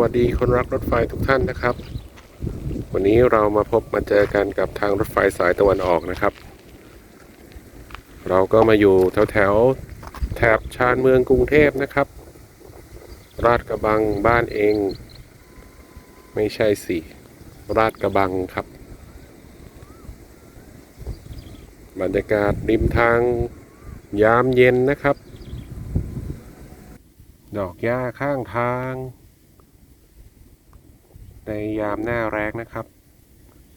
วัสดีคนรักรถไฟทุกท่านนะครับ วันนี้เรามาพบมาเจอกันกับทางรถไฟสายตะวันออกนะครับ เราก็มาอยู่แถวแถวแถบชานเมืองกรุงเทพนะครับ ราดกระบังบ้านเอง ไม่ใช่สิราดกระบังครับ บรรยากาศริมทางยามเย็นนะครับ ดอกหญ้าข้างทาง ในยามหน้าแรงนะครับ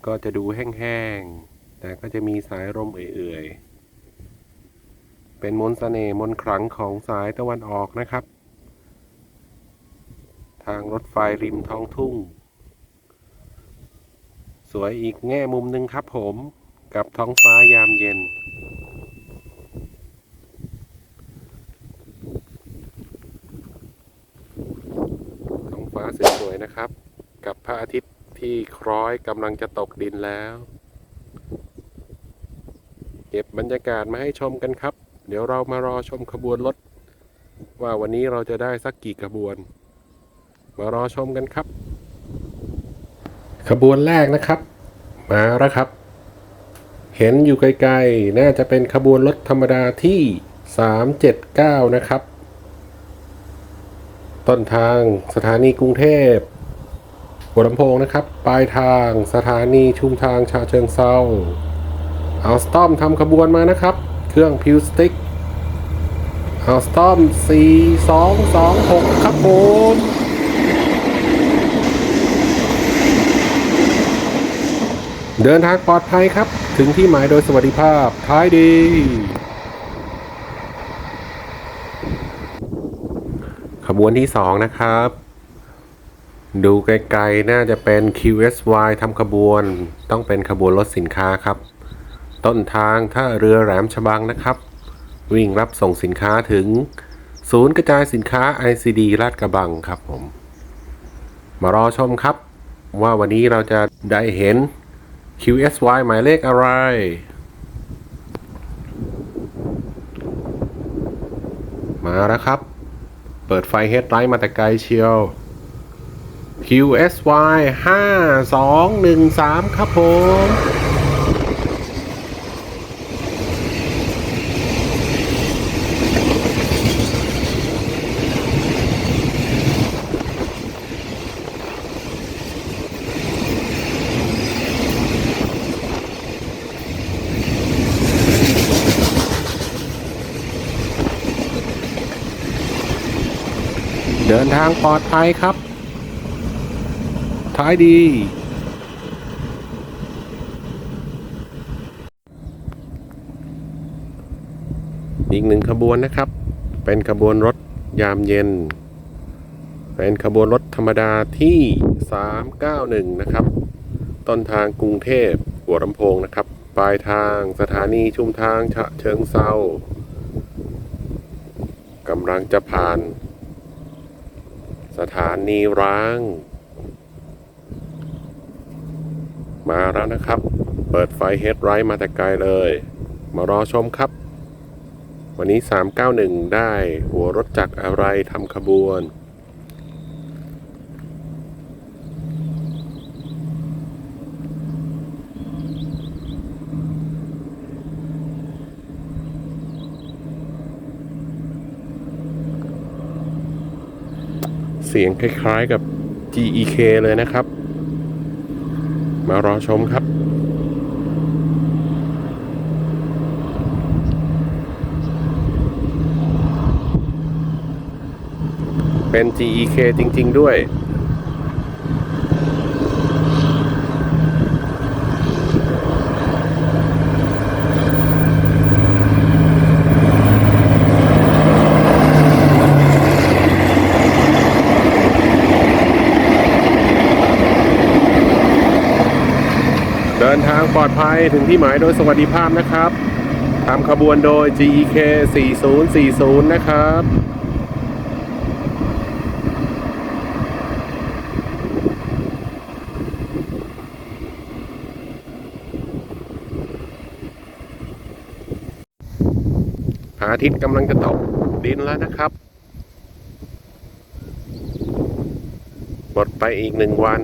ก็จะดูแห้งๆ แต่ก็จะมีสายลมเอื่อยๆ เป็นมนต์เสน่ห์มนต์ขลังของสายตะวันออกนะครับ ทางรถไฟริมท้องทุ่ง สวยอีกแง่มุมหนึ่งครับผมกับท้องฟ้ายามเย็น ท้องฟ้าสวยๆนะครับ กับพระอาทิตย์ที่คล้อยกำลังจะตกดินแล้ว เก็บบรรยากาศมาให้ชมกันครับ เดี๋ยวเรามารอชมขบวนรถ ว่าวันนี้เราจะได้สักกี่ขบวน มารอชมกันครับ ขบวนแรกนะครับ มาแล้วครับ เห็นอยู่ไกลๆ น่าจะเป็นขบวนรถธรรมดาที่ 379 นะครับ ต้นทางสถานีกรุงเทพ หัวลำโพงนะครับ ปลายทางสถานีชุมทางชาเชิงเซาเอาสตอมทำขบวนมานะครับ เครื่องพิวสติกเอาสตอม 4226 ครับผมเดินทางปลอดภัยครับ ถึงที่หมายโดยสวัสดิภาพ ท้ายดี ขบวนที่สองนะครับ ดูไกลๆ น่าจะเป็น QSY ทำขบวน ต้องเป็นขบวนรถสินค้าครับ ต้นทางท่าเรือแหลมฉบังนะครับ วิ่งรับส่งสินค้าถึง ศูนย์กระจายสินค้า ICD ลาดกระบังครับผม มารอชมครับ ว่าวันนี้เราจะได้เห็น QSY หมายเลขอะไร มาแล้วครับ เปิดไฟเฮดไลท์มาแต่ไกลเชียว QSY 5213 ครับผม เดินทางปลอดภัยครับ ท้ายดี อีกหนึ่งขบวนนะครับ เป็นขบวนรถยามเย็น เป็นขบวนรถธรรมดาที่ 391 นะครับ ต้นทางกรุงเทพหัวลำโพงนะครับ ปลายทางสถานีชุมทางฉะเชิงเซากำลังจะผ่าน สถานีร้าง มาแล้วนะครับ เปิดไฟเฮดไรท์มาแต่ไกลเลย มารอชมครับ วันนี้ 391 ได้หัวรถจักรอะไรทำขบวนเสียงคล้ายๆกับ GEK เลยนะครับ มารอชมครับ เป็น GEK จริง ๆ ด้วย ดินทางปลอดภัยถึงที่หมายโดยสวัสดิภาพนะครับทำขบวนโดย GEK 4040 นะครับพระอาทิตย์กำลังจะตกดินแล้วนะครับ หมดไปอีกหนึ่งวัน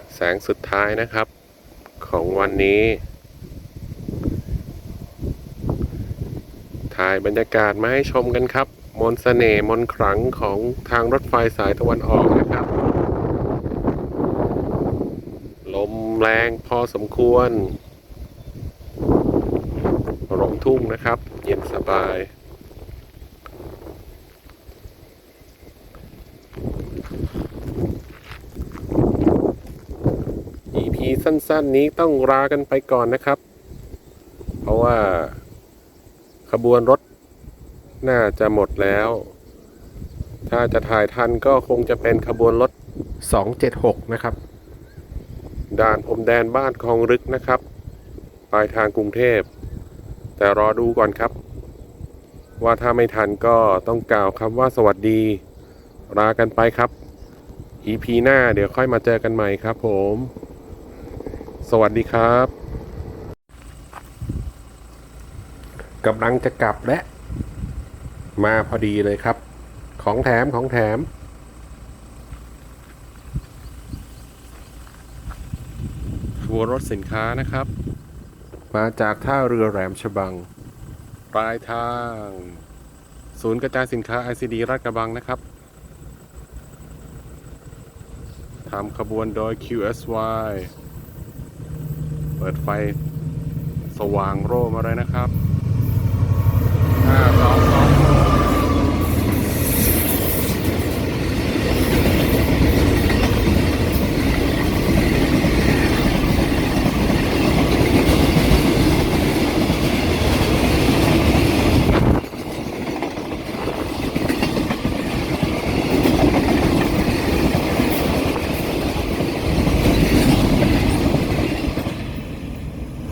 แสงสุดท้ายนะครับ ของวันนี้ ถ่ายบรรยากาศมาให้ชมกันครับ มนต์เสน่ห์มนขลังของทางรถไฟสายตะวันออกนะครับ ลมแรงพอสมควรลงทุ่งนะครับ เย็นสบาย EP สั้นๆนี้ต้องลากันไปก่อนนะครับ เพราะว่าขบวนรถน่าจะหมดแล้ว ถ้าจะถ่ายทันก็คงจะเป็นขบวนรถ 276 นะครับ ด่านพรมแดนบ้านคลองรึกนะครับ ปลายทางกรุงเทพ แต่รอดูก่อนครับ ว่าถ้าไม่ทันก็ต้องกล่าวคำว่าสวัสดี ลากันไปครับ EP หน้าเดี๋ยวค่อยมาเจอกันใหม่ครับผม สวัสดีครับกำลังจะกลับและ มาพอดีเลยครับ ของแถมของแถม ขบวนรถสินค้านะครับ มาจากท่าเรือแหลมฉบัง ปลายทาง ศูนย์กระจายสินค้า ICD ราชกระบังนะครับทำขบวนโดย QSY เปิดไฟสว่างโร่มาเลยนะครับห้าสองสองข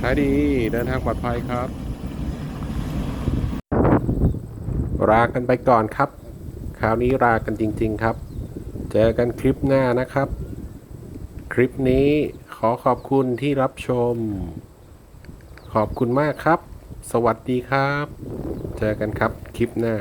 ายดีเดินทางปลอดภัยครับลากันไปก่อนครับ คราวนี้ลากันจริง ๆครับ เจอกันคลิปหน้านะครับ คลิปนี้ขอขอบคุณที่รับชม ขอบคุณมากครับ สวัสดีครับ เจอกันครับคลิปหน้า